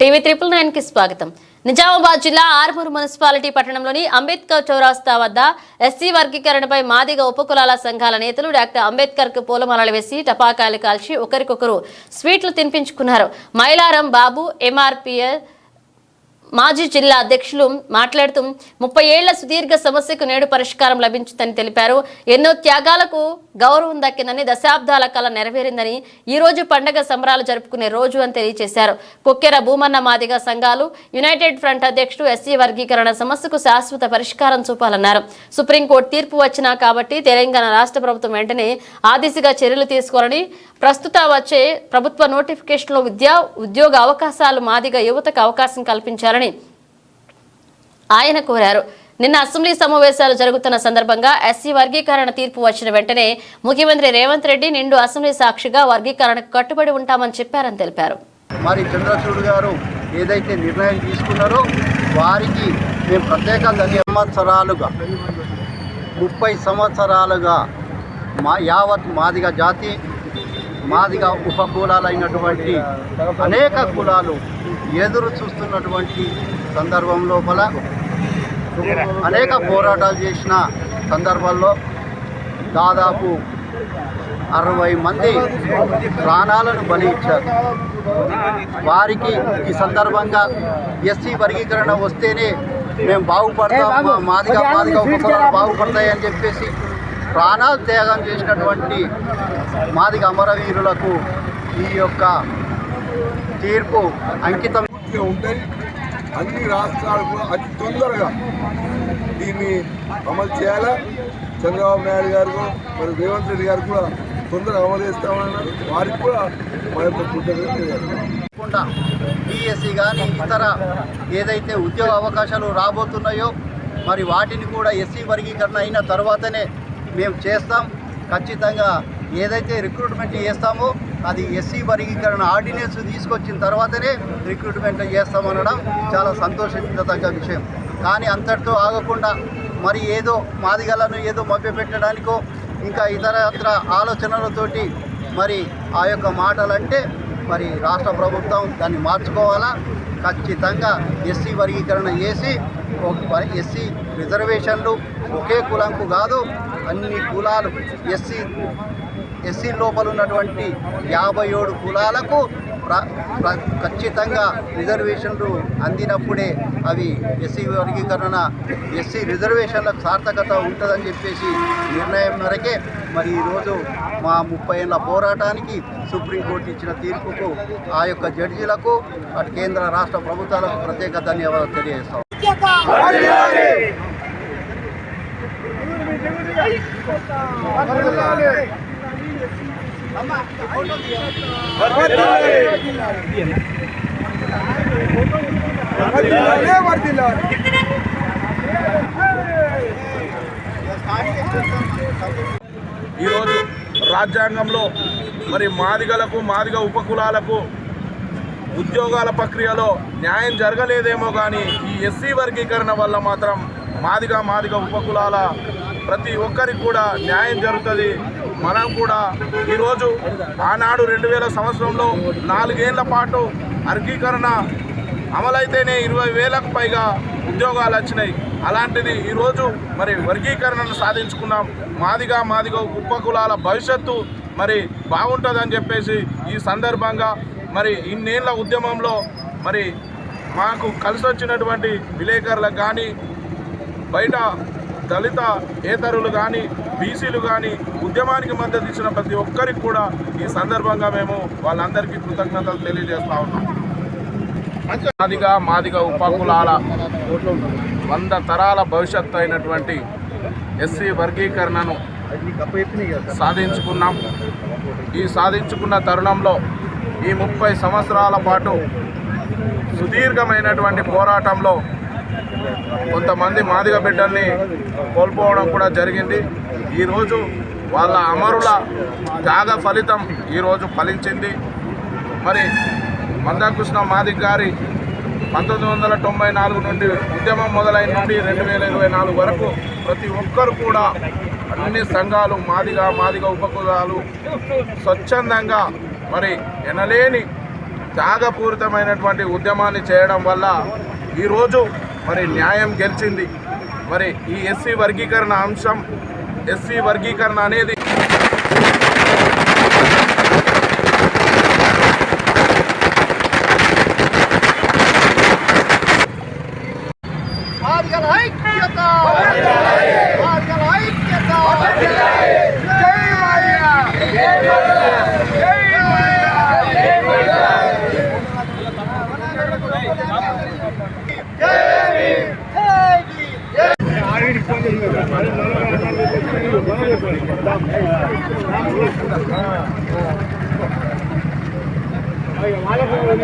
TV triple నైన్కి స్వాగతం. నిజామాబాద్ జిల్లా ఆర్మూరు మున్సిపాలిటీ పట్టణంలోని అంబేద్కర్ చౌరాస్తా వద్ద ఎస్సీ వర్గీకరణపై మాదిగ ఉపకులాల సంఘాల నేతలు డాక్టర్ అంబేద్కర్కు పూలమాలలు వేసి టపాకాయలు కాల్చి ఒకరికొకరు స్వీట్లు తినిపించుకున్నారు. మైలారం బాబు ఎంఆర్పిఎల్ మాజీ జిల్లా అధ్యక్షులు మాట్లాడుతూ ముప్పై ఏళ్ళ సుదీర్ఘ సమస్యకు నేడు పరిష్కారం లభించిందని తెలిపారు. ఎన్నో త్యాగాలకు గౌరవం దక్కిందని దశాబ్దాల కళ నెరవేరిందని ఈ రోజు పండగ సంబరాలు జరుపుకునే రోజు అని తెలియజేశారు కొక్కెర భూమన్న మాదిగ సంఘాలు యునైటెడ్ ఫ్రంట్ అధ్యక్షుడు ఎస్సీ వర్గీకరణ సమస్యకు శాశ్వత పరిష్కారం చూపాలన్నారు. సుప్రీంకోర్టు తీర్పు వచ్చినా కాబట్టి తెలంగాణ రాష్ట్ర ప్రభుత్వం వెంటనే ఆ దిశగా చర్యలు తీసుకోవాలని ప్రస్తుత వచ్చే ప్రభుత్వ నోటిఫికేషన్లో విద్యా ఉద్యోగ అవకాశాలు మాదిగ యువతకు అవకాశం కల్పించాలని ఆయన కోరారు. నిన్న అసెంబ్లీ సమావేశాలు జరుగుతున్న సందర్భంగా ఎస్సీ వర్గీకరణ తీర్పు వచ్చిన వెంటనే ముఖ్యమంత్రి రేవంత్ రెడ్డి నిండు అసెంబ్లీ సాక్షిగా వర్గీకరణకు కట్టుబడి ఉంటామని చెప్పారని తెలిపారు. మరి చంద్రచూడ్ గారు ఏదైతే నిర్ణయం తీసుకున్నారో వారికి మేము ప్రత్యేక సంవత్సరాలుగా ముప్పై సంవత్సరాలుగా మా యావత్ మాదిగ జాతి మాదిగ ఉపకులాలైనటువంటి అనేక కులాలు ఎదురు చూస్తున్నటువంటి సందర్భం లోపల అనేక పోరాటాలు చేసిన సందర్భాల్లో దాదాపు అరవై మంది ప్రాణాలను బలి ఇచ్చారు. వారికి ఈ సందర్భంగా ఎస్సీ వర్గీకరణ వస్తేనే మేము బాగుపడతాం మాదిగా మాదిగా ఉపకులాలు బాగుపడతాయని చెప్పేసి ప్రాణాలు త్యాగం చేసినటువంటి మాదిగ అమరవీరులకు ఈ యొక్క తీర్పు అంకితం. ఉంటాయి. అన్ని రాష్ట్రాలు కూడా అతి తొందరగా దీన్ని అమలు చేయాలా? చంద్రబాబు నాయుడు గారు మరి రేవంత్ రెడ్డి గారు కూడా తొందరగా అమలు చేస్తామన్నారు వారికి కూడా మా యొక్క కృతజ్ఞతలు డిఎస్సి కానీ ఇతర ఏదైతే ఉద్యోగ అవకాశాలు రాబోతున్నాయో మరి వాటిని కూడా ఎస్సీ వర్గీకరణ అయిన తర్వాతనే మేము చేస్తాం. ఖచ్చితంగా ఏదైతే రిక్రూట్మెంట్ చేస్తామో అది ఎస్సీ వర్గీకరణ ఆర్డినెన్స్ తీసుకొచ్చిన తర్వాతనే రిక్రూట్మెంట్ చేస్తామనడం చాలా సంతోషించదగ్గ విషయం. కానీ అంతటితో ఆగకుండా మరి ఏదో మాదిగలను ఏదో మభ్యపెట్టడానికో ఇంకా ఇతర ఇతర ఆలోచనలతోటి మరి ఆ యొక్క మాటలంటే మరి రాష్ట్ర ప్రభుత్వం దాన్ని మార్చుకోవాలా? ఖచ్చితంగా ఎస్సీ వర్గీకరణ చేసి ఒక ఎస్సీ రిజర్వేషన్లు ఒకే కులంకు కాదు అన్ని కులాలు ఎస్సీ ఎస్సీ లోపల ఉన్నటువంటి యాభై ఏడు కులాలకు ప్ర- ప్ర- ఖచ్చితంగా రిజర్వేషన్లు అందినప్పుడే అవి ఎస్సీ వర్గీకరణ ఎస్సీ రిజర్వేషన్లకు సార్థకత ఉంటుందని చెప్పేసి నిర్ణయం మేరకే మరి ఈరోజు మా ముప్పై ఏళ్ళ పోరాటానికి సుప్రీంకోర్టు ఇచ్చిన తీర్పుకు ఆ యొక్క జడ్జీలకు అటు కేంద్ర రాష్ట్ర ప్రభుత్వాలకు ప్రత్యేక ధన్యవాదాలు తెలియజేస్తాం. ఈరోజు రాజ్యాంగంలో మరి మాదిగలకు మాదిగ ఉపకులాలకు ఉద్యోగాల ప్రక్రియలో న్యాయం జరగలేదేమో కానీ ఈ ఎస్సీ వర్గీకరణ వల్ల మాత్రం మాదిగ మాదిగ ఉపకులాల ప్రతి ఒక్కరికి కూడా న్యాయం జరుగుతుంది. మనం కూడా ఈరోజు ఆనాడు రెండు వేల సంవత్సరంలో నాలుగేళ్ళ పాటు వర్గీకరణ అమలైతేనే ఇరవై వేలకు పైగా ఉద్యోగాలు వచ్చినాయి. అలాంటిది ఈరోజు మరి వర్గీకరణను సాధించుకున్నాం. మాదిగా మాదిగా ఉపకులాల భవిష్యత్తు మరి బాగుంటుందని చెప్పేసి ఈ సందర్భంగా మరి ఇన్నేళ్ళ ఉద్యమంలో మరి మాకు కలిసి వచ్చినటువంటి విలేకరులకు కానీ బయట దళిత ఏతరులు కానీ బీసీలు కానీ ఉద్యమానికి మద్దతు ఇచ్చిన ప్రతి ఒక్కరికి కూడా ఈ సందర్భంగా మేము వాళ్ళందరికీ కృతజ్ఞతలు తెలియజేస్తా ఉన్నాం. మాదిగా మాదిగా ఉపకులాల వంద తరాల భవిష్యత్తు అయినటువంటి ఎస్సీ వర్గీకరణను సాధించుకున్నాం. ఈ సాధించుకున్న తరుణంలో ఈ ముప్పై సంవత్సరాల పాటు సుదీర్ఘమైనటువంటి పోరాటంలో కొంతమంది మాదిగ బిడ్డల్ని కోల్పోవడం కూడా జరిగింది. ఈరోజు వాళ్ళ అమరుల త్యాగ ఫలితం ఈరోజు ఫలించింది. మరి మందాకృష్ణ మాదిక్ గారి పంతొమ్మిది వందల తొంభై నాలుగు నుండి ఉద్యమం మొదలైన నుండి రెండు వేల ఇరవై నాలుగు వరకు ప్రతి ఒక్కరు కూడా అన్ని సంఘాలు మాదిగా మాదిగ ఉపకులాలు స్వచ్ఛందంగా మరి ఎనలేని త్యాగపూరితమైనటువంటి ఉద్యమాన్ని చేయడం వల్ల ఈరోజు మరి న్యాయం గెలిచింది. మరి ఈ ఎస్సీ వర్గీకరణ అంశం ఎస్సీ వర్గీకరణ అనేది مانو مانو